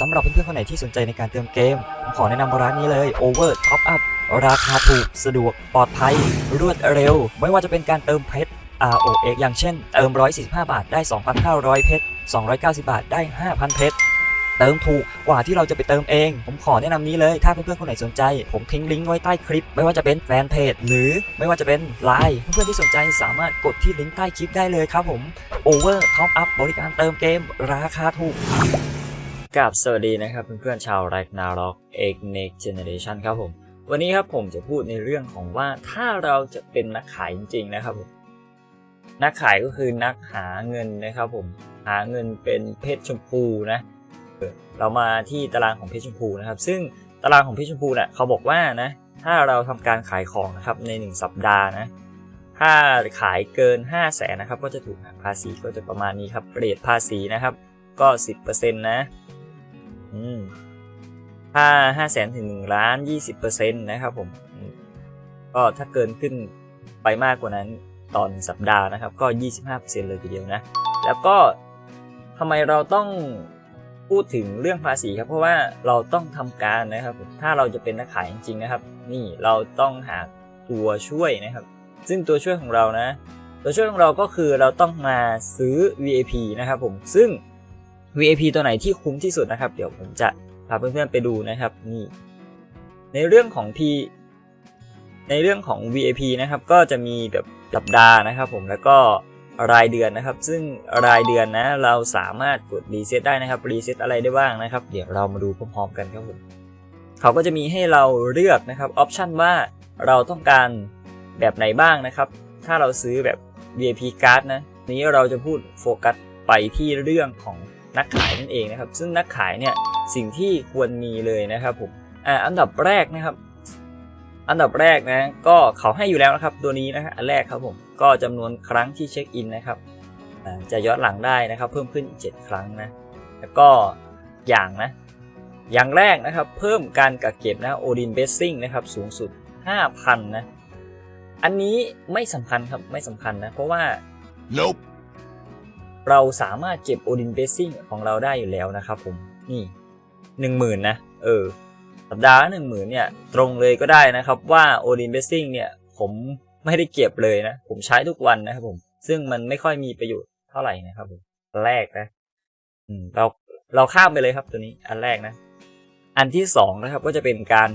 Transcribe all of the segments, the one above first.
สำหรับเพื่อนๆคนไหนที่สนใจในการเติมเกม ผมขอแนะนำร้านนี้เลย Over Top Up ราคาถูกสะดวกปลอดภัย รวดเร็ว ไม่ว่าจะเป็นการเติมเพชร ROX อย่างเช่น เติม 145 บาทได้ 2,500 เพชร 290 บาทได้ 5,000 เพชร เติมถูกกว่าที่เราจะไปเติมเอง ผมขอแนะนำนี้เลย ถ้าเพื่อนๆคนไหนสนใจ ผมทิ้งลิงก์ไว้ใต้คลิป ไม่ว่าจะเป็นแฟนเพจหรือไม่ว่าจะเป็นไลน์เพื่อนๆที่สนใจสามารถกดที่ลิงก์ใต้คลิปได้เลยครับผม Over Top Up บริการเติมเกม ราคาถูก กับสวัสดีนะครับเพื่อนๆชาว Ragnarok X Next Generation ครับผม วันนี้ครับผมจะพูดในเรื่องของว่าถ้าเราจะเป็นนักขายจริงๆนะครับผมนักขายก็คือนักหาเงินนะครับผมหาเงินเป็นเพชรชมพูนะเรามาที่ตารางของเพชรชมพูนะครับ ซึ่งตารางของเพชรชมพูเนี่ยเขาบอกว่านะถ้าเราทำการขายของนะครับใน 1 สัปดาห์นะถ้าขายเกิน 5 0 0แสนนะครับก็จะถูกหักภาษีก็จะประมาณนี้ครับเรทภาษีนะครับก็ 10%นะ ถ้าห้าแสนถึงหนึ่งล้านยี่สิบเปอร์เซ็นต์นะครับผม ก็ถ้าเกินขึ้นไปมากกว่านั้นตอนสัปดาห์นะครับ ก็ยี่สิบห้าเปอร์เซ็นต์เลยทีเดียวนะ แล้วก็ทำไมเราต้องพูดถึงเรื่องภาษีครับเพราะว่าเราต้องทำการนะครับ ถ้าเราจะเป็นนักขายจริงๆนะครับ นี่เราต้องหาตัวช่วยนะครับ ซึ่งตัวช่วยของเรานะ ตัวช่วยของเราก็คือเราต้องมาซื้อ VAP นะครับผมซึ่ง VAP ตัวไหนที่คุ้มที่สุดนะครับ เดี๋ยวผมจะพาเพื่อนๆไปดูนะครับนี่ในเรื่องของ P ในเรื่องของ VAP นะครับ ก็จะมีแบบสัปดาห์นะครับผมแล้วก็รายเดือนนะครับ ซึ่งรายเดือนนะเราสามารถกดรีเซ็ตได้นะครับรีเซ็ตอะไรได้บ้างนะครับ เดี๋ยวเรามาดูพร้อมๆกันครับผมเขาก็จะมีให้เราเลือกนะครับออปชันว่าเราต้องการแบบไหนบ้างนะครับ ถ้าเราซื้อแบบ VIP card นะนี้เราจะพูดโฟกัสไปที่เรื่องของ นักขายนั่นเองนะครับ ซึ่งนักขายเนี่ยสิ่งที่ควรมีเลยนะครับผมอ่าอันดับแรกนะครับ อันดับแรกนะก็เขาให้อยู่แล้วนะครับ ตัวนี้นะฮะอันแรกครับผมก็จำนวนครั้งที่เช็คอินนะครับจะย้อนหลังได้นะครับ เพิ่มขึ้น 7 ครั้งนะแล้วก็อย่างนะอย่างแรกนะครับ เพิ่มการกักเก็บนะโอดินเบสซิ่งนะครับสูงสุด 5,000นะอันนี้ไม่สำคัญครับไม่สำคัญนะเพราะว่า Nope. เราสามารถเก็บโอดินเบสซิ่งของเราได้อยู่แล้วนะครับผมนี่หนึ่งหมื่นนะเออสัปดาห์หนึ่งหมื่นเนี่ยตรงเลยก็ได้นะครับว่าโอดินเบสซิ่งเนี่ยผมไม่ได้เก็บเลยนะ ผมใช้ทุกวันนะครับผม ซึ่งมันไม่ค่อยมีประโยชน์เท่าไหร่นะครับผมแรกนะเราเราข้ามไปเลยครับตัวนี้อันแรกนะ อันที่สองนะครับก็จะเป็นการ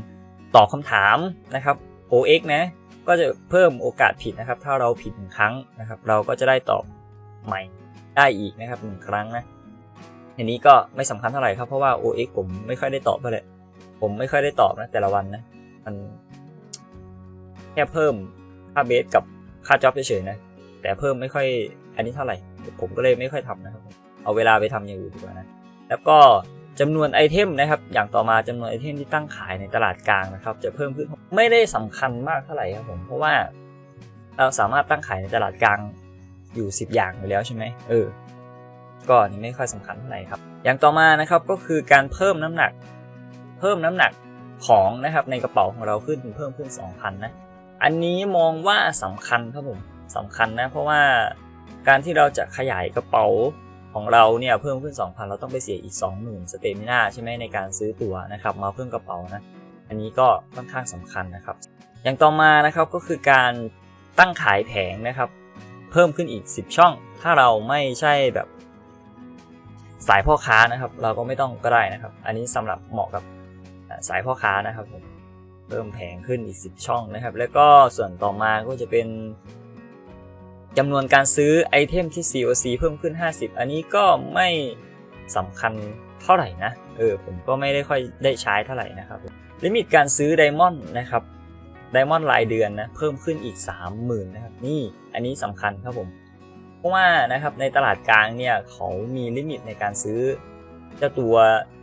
ตอบคำถามนะครับ OX นะ ก็จะเพิ่มโอกาสผิดนะครับ ถ้าเราผิดหนึ่งครั้งนะครับ เราก็จะได้ตอบใหม่ ได้อีกนะครับหนึ่งครั้งนะอันนี้ก็ไม่สำคัญเท่าไหร่ครับเพราะว่า OX ผมไม่ค่อยได้ตอบเท่าไหร่ผมไม่ค่อยได้ตอบนะแต่ละวันนะมันแค่เพิ่มค่าเบสกับค่าจ็อบเฉยๆนะแต่เพิ่มไม่ค่อยอันนี้เท่าไหร่ ผมก็เลยไม่ค่อยทำนะครับ เอาเวลาไปทำอย่างอื่นดีกว่านะแล้วก็จำนวนไอเทมนะครับ อย่างต่อมาจำนวนไอเทมที่ตั้งขายในตลาดกลางนะครับ จะเพิ่มขึ้นไม่ได้สำคัญมากเท่าไหร่ครับผมเพราะว่าเราสามารถตั้งขายในตลาดกลาง อยู่ 10 อย่างอยู่แล้วใช่ไหมเออก็นี่ไม่ค่อยสำคัญเท่าไหร่ครับ อย่างต่อมานะครับก็คือการเพิ่มน้ำหนัก เพิ่มน้ำหนักของนะครับในกระเป๋าของเราขึ้นเพิ่มขึ้น 2,000นะอันนี้มองว่าสำคัญครับผมสำคัญนะเพราะว่าการที่เราจะขยายกระเป๋าของเราเนี่ยเพิ่มขึ้น 2,000 เราต้องไปเสียอีก 20,000 สเตมิน่าใช่ไหมในการซื้อตั๋วนะครับมาเพิ่มกระเป๋านะอันนี้ก็ค่อนข้างสำคัญนะครับ อย่างต่อมานะครับก็คือการตั้งขายแผงนะครับ เพิ่มขึ้นอีก 10 ช่อง ถ้าเราไม่ใช่แบบสายพ่อค้านะครับ เราก็ไม่ต้องก็ได้นะครับ อันนี้สำหรับเหมาะกับสายพ่อค้านะครับผมเพิ่มแผงขึ้นอีก 10 ช่องนะครับ แล้วก็ส่วนต่อมาก็จะเป็นจำนวนการซื้อไอเทมที่ COC เพิ่มขึ้น 50 อันนี้ก็ไม่สำคัญเท่าไหร่นะ เออ ผมก็ไม่ได้ค่อยได้ใช้เท่าไหร่นะครับ ลิมิตการซื้อไดมอนด์นะครับ ไดมอนด์รายเดือนนะเพิ่มขึ้นอีก 30,000นะครับนี่อันนี้สำคัญครับผมเพราะว่านะครับในตลาดกลางเนี่ยเขามีลิมิตในการซื้อเจ้าตัว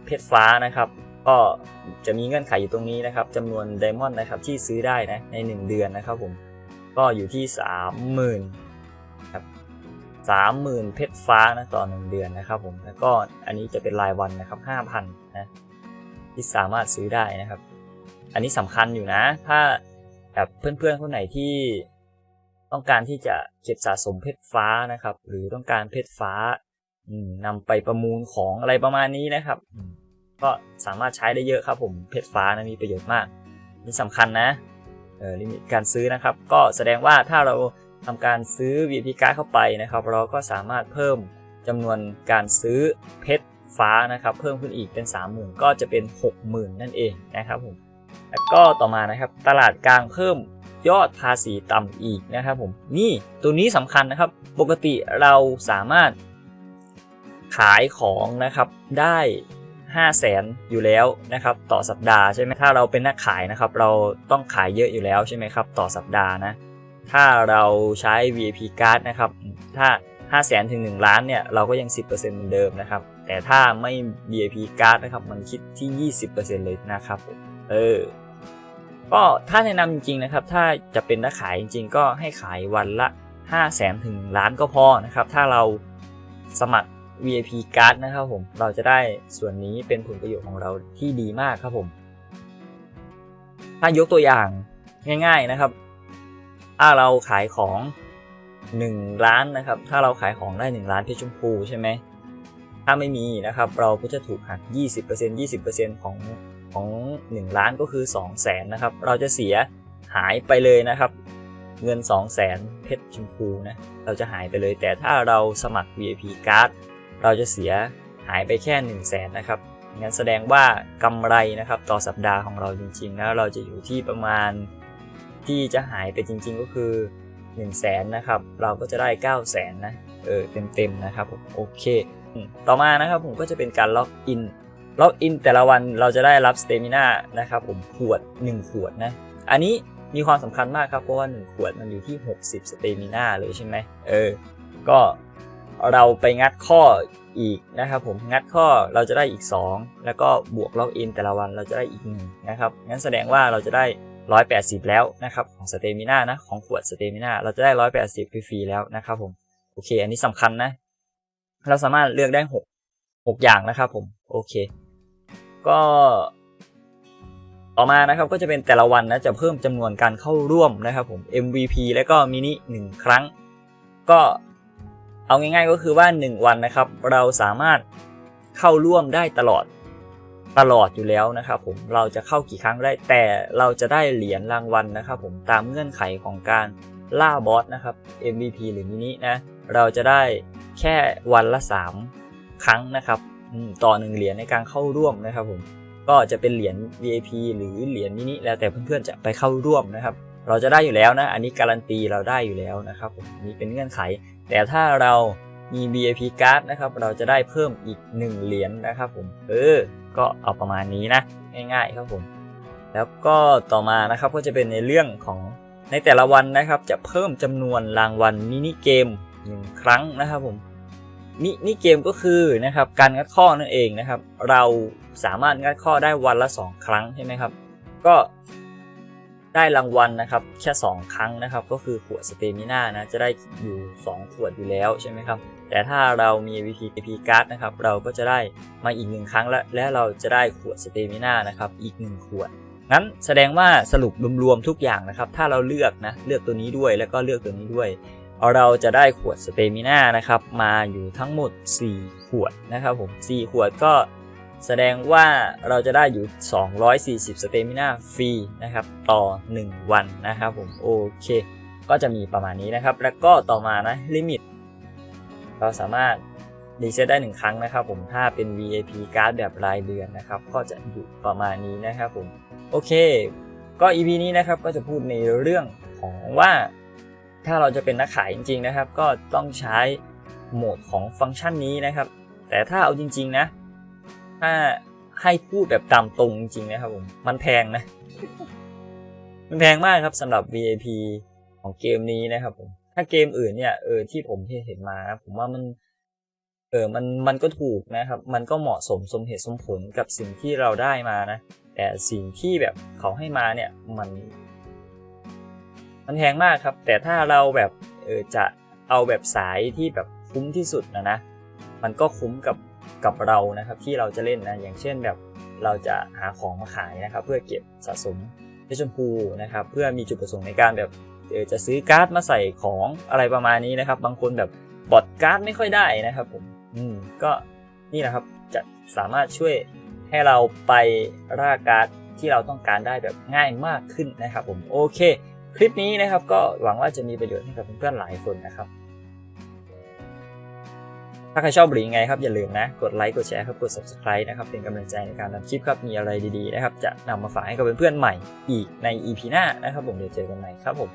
เพชรฟ้านะครับ ก็จะมีเงื่อนไขอยู่ตรงนี้นะครับจำนวนไดมอนด์นะครับที่ซื้อได้นะใน 1 เดือนนะครับผมก็อยู่ที่ 30,000ครับ30,000 เพชรฟ้านะต่อ 1 เดือนนะครับผมแล้วก็อันนี้จะเป็นรายวันนะครับ5,000นะที่สามารถซื้อได้นะครับ อันนี้สำคัญอยู่นะ ถ้า แบบเพื่อนๆคนไหนที่ต้องการที่จะเก็บสะสมเพชรฟ้านะครับ หรือต้องการเพชรฟ้าอืมนำไปประมูลของอะไรประมาณนี้นะครับ ก็สามารถใช้ได้เยอะครับผมเพชรฟ้านะมีประโยชน์มากนี่สำคัญนะเออลิมิตการซื้อนะครับ ก็แสดงว่าถ้าเราทำการซื้อ VIP การ์ดเข้าไปนะครับ เราก็สามารถเพิ่มจำนวนการซื้อเพชรฟ้านะครับ เพิ่มขึ้นอีกเป็น 30,000 ก็จะเป็น 60,000 นั่นเองนะครับผม แล้วก็ต่อมานะครับตลาดกลางเพิ่มยอดภาษีต่ำอีกนะครับผมนี่ตัวนี้สำคัญนะครับ ปกติเราสามารถขายของนะครับได้5 0 0แสนอยู่แล้วนะครับต่อสัปดาห์ใช่ไหมถ้าเราเป็นนักขายนะครับ เราต้องขายเยอะอยู่แล้วใช่ไหมครับต่อสัปดาห์นะถ้าเราใช้ VIP card นะครับถ้า 5 0 0แสนถึง 1 ล้านเนี่ยเราก็ยัง 10%เหมือนเดิมนะครับแต่ถ้าไม่ VIP card นะครับมันคิดที่ 20%เลยนะครับเออ ก็ถ้าแนะนำจริงๆนะครับ ถ้าจะเป็นนักขายจริง ๆ ก็ให้ขายวันละ 5 0 0แสนถึงล้านก็พอนะครับ ถ้าเราสมัคร VIP card นะครับผม เราจะได้ส่วนนี้เป็นผลประโยชน์ของเราที่ดีมากครับผม ถ้ายกตัวอย่างง่าย ๆนะครับ ถ้าเราขายของ 1 ล้านนะครับ ถ้าเราขายของได้ 1 ล้านเพชรชมพูใช่ไหม ถ้าไม่มีนะครับ เราก็จะถูกหัก 20% 20%ของ ของ 1 ล้านก็คือ 2 0 0แสนนะครับ เราจะเสียหายไปเลยนะครับ เงิน 2 0 0แสนเพชรชมพูนะ เราจะหายไปเลย แต่ถ้าเราสมัคร VIP card เราจะเสียหายไปแค่ 1 0 0 0 0แสนนะครับ งั้นแสดงว่ากำไรนะครับต่อสัปดาห์ของเราจริงๆแล้วเราจะอยู่ที่ประมาณที่จะหายไปจริง ๆ ก็คือ1 0 0 0 0แสนนะครับ เราก็จะได้ 9 0 0แสนนะ เออเต็มๆนะครับ โอเค ต่อมานะครับผมก็จะเป็นการล็อกอิน ล็อกอินแต่ละวันเราจะได้รับสเตมิน่านะครับผมขวด 1 ขวดนะ อันนี้มีความสำคัญมากครับ เพราะว่า 1 ขวดมันอยู่ที่ 60 สเตมิน่าเลยใช่ไหมเออ ก็เราไปงัดข้ออีกนะครับผมงัดข้อเราจะได้อีก 2 แล้วก็บวกล็อกอินแต่ละวันเราจะได้อีก1นะครับงั้นแสดงว่าเราจะได้ 180 แล้วนะครับของสเตมิน่านะของขวดสเตมิน่าเราจะได้ 180 ฟรีๆแล้วนะครับผมโอเค อันนี้สำคัญนะ เราสามารถเลือกได้ 6 6 อย่างนะครับผมโอเค ก็ต่อมานะครับก็จะเป็นแต่ละวันนะจะเพิ่มจำนวนการเข้าร่วมนะครับผม MVP แล้วก็มินิ1ครั้ง ก็เอาง่ายๆก็คือว่า 1 วันนะครับ เราสามารถเข้าร่วมได้ตลอดตลอดอยู่แล้วนะครับผมเราจะเข้ากี่ครั้งได้แต่เราจะได้เหรียญรางวัลนะครับผมตามเงื่อนไขของการล่าบอสนะครับ MVP หรือมินินะเราจะได้แค่วันละ 3 ครั้งนะครับต่อหนึ่งเหรียญในการเข้าร่วมนะครับผมก็จะเป็นเหรียญ VIP หรือเหรียญมินิแล้วแต่เพื่อนๆจะไปเข้าร่วมนะครับ เราจะได้อยู่แล้วนะ อันนี้การันตีเราได้อยู่แล้วนะครับผมนี่เป็นเงื่อนไข แต่ถ้าเรามี VIP card นะครับ เราจะได้เพิ่มอีก 1 เหรียญนะครับผม เออ ก็เอาประมาณนี้นะ ง่ายๆครับผม แล้วก็ต่อมานะครับก็จะเป็นในเรื่องของในแต่ละวันนะครับ จะเพิ่มจำนวนรางวัลมินิเกม 1 ครั้งนะครับผม มินิเกมก็คือนะครับการงัดข้อนั่นเองนะครับ เราสามารถงัดข้อได้วันละ 2 ครั้งใช่ไหมครับ ก็ได้รางวัลนะครับแค่ 2 ครั้งนะครับ ก็คือขวดสเตมิน่านะจะได้อยู่ 2 ขวดอยู่แล้วใช่ไหมครับ แต่ถ้าเรามี VP card นะครับ เราก็จะได้มาอีกหนึ่งครั้งและและเราจะได้ขวดสเตมิน่านะครับอีก 1 ขวดงั้นแสดงว่าสรุปรวมๆทุกอย่างนะครับ ถ้าเราเลือกนะเลือกตัวนี้ด้วยแล้วก็เลือกตัวนี้ด้วย เราจะได้ขวดสเตมิน่านะครับมาอยู่ทั้งหมด 4 ขวดนะครับผม 4 ขวดก็แสดงว่าเราจะได้อยู่ 240 สเตมิน่าฟรีนะครับต่อ 1 วันนะครับผมโอเค ก็จะมีประมาณนี้นะครับ แล้วก็ต่อมานะลิมิต เราสามารถรีเซ็ตได้ 1 ครั้งนะครับผมถ้าเป็น VIP การ์ดแบบรายเดือนนะครับ ก็จะอยู่ประมาณนี้นะครับผมโอเค ก็ EP นี้นะครับก็จะพูดในเรื่องของว่า ถ้าเราจะเป็นนักขายจริง ๆนะครับ ก็ต้องใช้โหมดของฟังก์ชันนี้นะครับ แต่ถ้าเอาจริง ๆนะ ถ้าให้พูดแบบตามตรงจริงๆนะครับผมมันแพงนะมันแพงมากครับสำหรับ VIP ของเกมนี้นะครับผมถ้าเกมอื่นเนี่ยเออที่ผมเห็นมา ผมว่ามันเออมันมันก็ถูกนะครับ มันก็เหมาะสมสมเหตุสมผลกับสิ่งที่เราได้มานะ แต่สิ่งที่แบบเขาให้มาเนี่ยมัน มันแพงมากครับ แต่ถ้าเราแบบเออจะเอาแบบสายที่แบบคุ้มที่สุดนะนะ มันก็คุ้มกับกับเรานะครับที่เราจะเล่นนะ อย่างเช่นแบบเราจะหาของมาขายนะครับ เพื่อเก็บสะสมเพชรชมพูนะครับ เพื่อมีจุดประสงค์ในการแบบเออจะซื้อการ์ดมาใส่ของอะไรประมาณนี้นะครับ บางคนแบบบอดการ์ดไม่ค่อยได้นะครับผมอืมก็นี่นะครับจะสามารถช่วยให้เราไปล่าการ์ดที่เราต้องการได้แบบง่ายมากขึ้นนะครับผมโอเค คลิปนี้นะครับก็หวังว่าจะมีประโยชน์ให้กับเพื่อนๆหลายคนนะครับ ถ้าใครชอบหรือยังไงครับอย่าลืมนะ กดไลค์กดแชร์ครับกด subscribe นะครับเป็นกำลังใจในการทำคลิปครับมีอะไรดีๆนะครับจะนำมาฝากให้กับเพื่อนๆใหม่อีกใน EP หน้านะครับผมเดี๋ยวเจอกันใหม่ครับผม